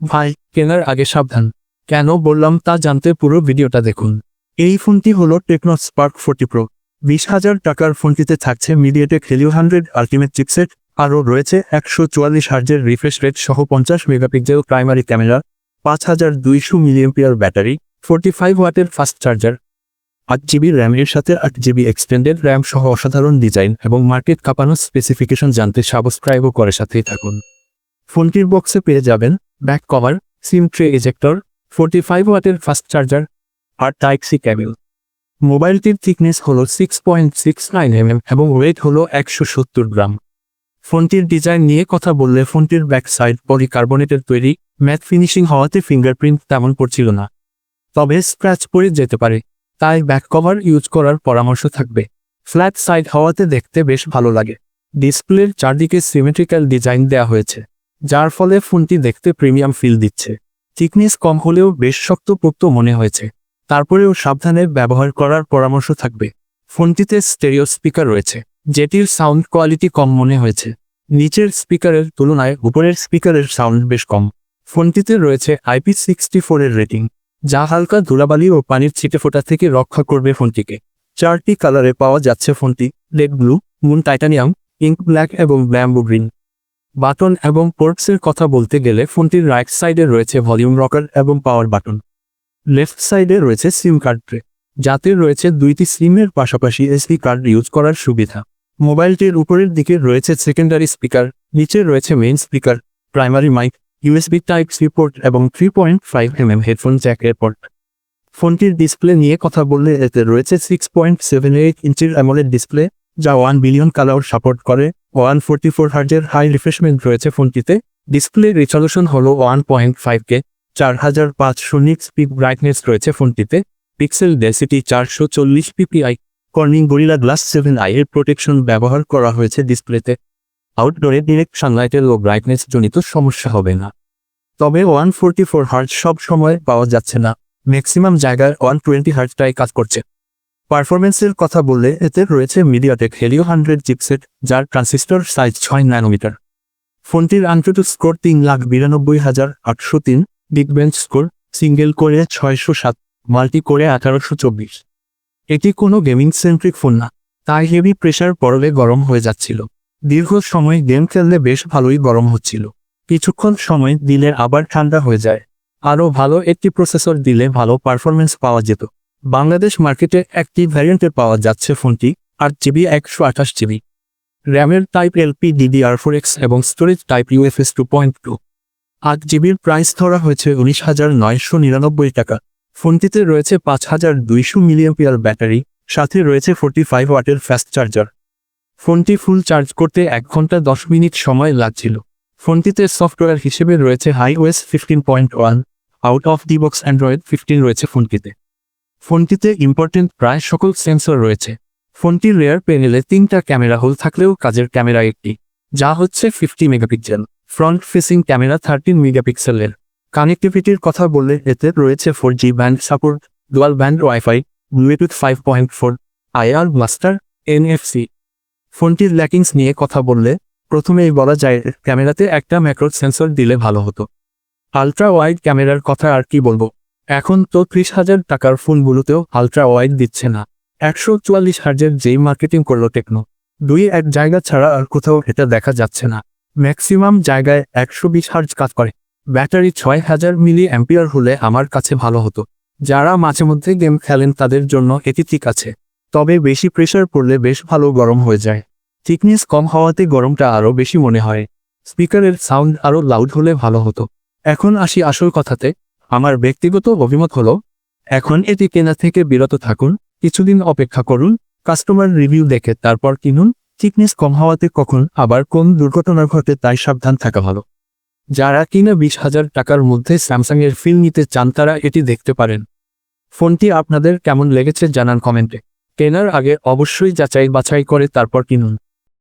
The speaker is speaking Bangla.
ভাই, কেনার আগে সাবধান। কেন বললাম তা জানতে পুরো ভিডিওটা দেখুন। এই ফোনটি হলো টেকনো স্পার্ক ফোর্টি প্রো। বিশ হাজার টাকার ফোনটিতে থাকছে MediaTek Helio hundred ultimate chipset আরও রয়েছে একশো চুয়াল্লিশ হার্জের রিফ্রেশ রেট সহ পঞ্চাশ মেগাপিক্সেল প্রাইমারি ক্যামেরা পাঁচ হাজার দুইশো মিলিয়ন ব্যাটারি ফোর্টি ফাইভ ওয়াটের ফাস্ট চার্জার আট জিবি র্যামের সাথে আট জিবি এক্সটেন্ডেড র্যাম সহ অসাধারণ ডিজাইন এবং মার্কেট কাঁপানো স্পেসিফিকেশন জানতে সাবস্ক্রাইবও করে সাথেই থাকুন। ফোনটির বক্সে পেয়ে যাবেন back cover, SIM tray ejector forty five ওয়াটের ফাস্ট চার্জার আর টাইপ সি ক্যাবেল মোবাইলটির থিকনেস হল six point six nine MM এবং ওয়েট হল একশো সত্তর গ্রাম। ফোনটির ডিজাইন নিয়ে কথা বললে ফোনটির ব্যাক সাইড পলিকার্বনেটের তৈরি ম্যাট ফিনিশিং হওয়াতে ফিঙ্গারপ্রিন্ট তেমন পড়ছিল না। তবে স্ক্র্যাচ পড়ে যেতে পারে, তাই ব্যাক কভার ইউজ করার পরামর্শ থাকবে। ফ্ল্যাট সাইড হওয়াতে দেখতে বেশ ভালো লাগে। ডিসপ্লের চারদিকে সিমেট্রিক্যাল ডিজাইন দেওয়া হয়েছে। যার ফলে ফোনটি দেখতে প্রিমিয়াম ফিল দিচ্ছে। থিকনেস কম হলেও বেশ শক্তপোক্ত মনে হয়েছে। তারপরেও সাবধানে ব্যবহার করার পরামর্শ থাকবে। ফোনটিতে স্টেরিও স্পিকার রয়েছে, যেটির সাউন্ড কোয়ালিটি কম মনে হয়েছে। নিচের স্পিকারের তুলনায় উপরের স্পিকারের সাউন্ড বেশ কম। ফোনটিতে রয়েছে আইপি সিক্সটি ফোরের রেটিং, যা হালকা ধুলাবালি ও পানির ছিটে ফোটা থেকে রক্ষা করবে ফোনটিকে। চারটি কালারে পাওয়া যাচ্ছে ফোনটি lead blue, moon titanium ink black এবং ব্ল্যাম্বো গ্রিন। বাটন এবং পোর্টসের কথা বলতে গেলে ফোনটির রাইট সাইডে রয়েছে ভলিউম রকার এবং পাওয়ার বাটন। লেফট সাইডে রয়েছে সিম কার্ড ট্রে, যাতে রয়েছে দুইটি সিমের পাশাপাশি এসডি কার্ড ইউজ করার সুবিধা। মোবাইলটির উপরের দিকে রয়েছে সেকেন্ডারি স্পিকার, নিচে রয়েছে main speaker, primary mic, USB type C port এবং three point five MM headphone jack airport ফোনটির ডিসপ্লে নিয়ে কথা বললে এতে রয়েছে সিক্স পয়েন্ট সেভেন এইট ইঞ্চির অ্যামোলেড ডিসপ্লে, যা ওয়ান বিলিয়ন কালার সাপোর্ট করে। ওয়ান ফোর্টি ফোর হার্জের হাই রিফ্রেশমেন্ট রয়েছে ফোনটিতে। ডিসপ্লে রিজলিউশন হল ওয়ান পয়েন্ট ফাইভ কে। চার হাজার পাঁচশো নিক্স পিক ব্রাইটনেস রয়েছে ফোনটিতে। পিক্সেল ডেসিটি চারশো চল্লিশ PPI Corning Gorilla Glass seven I এর প্রোটেকশন ব্যবহার করা হয়েছে ডিসপ্লেতে আউটডোরে ডিরেক্ট সানলাইটের লো ব্রাইটনেস জনিত সমস্যা হবে না। তবে ওয়ান ফোরটি ফোর হার্জ সব সময় পাওয়া যাচ্ছে না। ম্যাক্সিমাম জায়গায় ওয়ান টোয়েন্টি হার্জটাই কাজ করছে। পারফরমেন্সের কথা বললে এতে রয়েছে মিডিয়াটেক হেলিও হান্ড্রেড চিপসেট যার ট্রান্সিস্টর সাইজ ছয় ন্যানোমিটার ফোনটির আন্ট্রোটু স্কোর তিন লাখ বিরানব্বই হাজার আটশো তিন বিগ বেঞ্চ স্কোর সিঙ্গেল করে ছয়শো সাত মাল্টি করে আঠারোশো চব্বিশ। এটি কোনো গেমিং সেন্ট্রিক ফোন না, তাই হেভি প্রেশার পড়লে গরম হয়ে যাচ্ছিল। দীর্ঘ সময় গেম খেললে বেশ ভালোই গরম হচ্ছিল। কিছুক্ষণ সময় দিলে আবার ঠান্ডা হয়ে যায়। আরও ভালো একটি প্রসেসর দিলে ভালো পারফরমেন্স পাওয়া যেত। বাংলাদেশ মার্কেটে একটি ভ্যারিয়েন্টে পাওয়া যাচ্ছে ফোনটি, আট জিবি, একশো আঠাশ জিবি। র্যামের type LP, DDR four X এবং storage type UFS two point two. আট জিবির প্রাইস ধরা হয়েছে উনিশ হাজার নয়শো নিরানব্বই টাকা। ফোনটিতে রয়েছে পাঁচ হাজার দুইশো মিলিয়ন ব্যাটারি, সাথে রয়েছে ফোর্টি ফাইভ ওয়াটের ফাস্ট চার্জার ফোনটি ফুল চার্জ করতে এক ঘণ্টা দশ মিনিট সময় লাগছিল। ফোনটিতে সফটওয়্যার হিসেবে রয়েছে HiOS fifteen point one out of the box Android fifteen রয়েছে ফোনটিতে। ফোনটিতে ইম্পর্টেন্ট প্রায় সকল সেন্সর রয়েছে। ফোনটির রেয়ার প্যানেলে তিনটা ক্যামেরা হোল থাকলেও কাজের ক্যামেরা একটি, যা হচ্ছে fifty megapixel front facing camera thirteen মেগাপিক্সেলের কানেক্টিভিটির কথা বললে এতে রয়েছে four G band support dual band WiFi Bluetooth five point four IR master NFC ফোনটির ল্যাকিংস নিয়ে কথা বললে প্রথমেই বলা যায় ক্যামেরাতে একটা ম্যাক্রো সেন্সর দিলে ভালো হতো। আলট্রা ওয়াইড ক্যামেরার কথা আর কি বলব? এখন তো ত্রিশ হাজার টাকার ফোনগুলোতেও আলট্রা ওয়াইড দিচ্ছে না। একশো চুয়াল্লিশ হার্জের যেই মার্কেটিং করল টেকনো দুই এক জায়গা ছাড়া আর কোথাও এটা দেখা যাচ্ছে না। ম্যাক্সিমাম জায়গায় একশো বিশ হার্জ কাজ করে। ব্যাটারি ছয় হাজার মিলি অ্যাম্পিয়ার হলে আমার কাছে ভালো হতো। যারা মাঝে মধ্যে গেম খেলেন তাদের জন্য এটি ঠিক আছে। তবে বেশি প্রেশার পড়লে বেশ ভালো গরম হয়ে যায়। থিকনেস কম হওয়াতে গরমটা আরও বেশি মনে হয়। স্পিকারের সাউন্ড আরও লাউড হলে ভালো হতো। এখন আসি আসল কথাতে আমার ব্যক্তিগত অভিমত হলো, এখন এটি কেনা থেকে বিরত থাকুন, কিছুদিন অপেক্ষা করুন, কাস্টমার রিভিউ দেখে তারপর কিনুন, থিকনেস কম হওয়াতে কখন আবার কোন দুর্ঘটনা ঘটে তাই সাবধান থাকা ভালো। যারা কিনা বিশ হাজার টাকার মধ্যে স্যামসাংয়ের ফিল নিতে চান তারা এটি দেখতে পারেন। ফোনটি আপনাদের কেমন লেগেছে জানান কমেন্টে। কেনার আগে অবশ্যই যাচাই বাছাই করে তারপর কিনুন।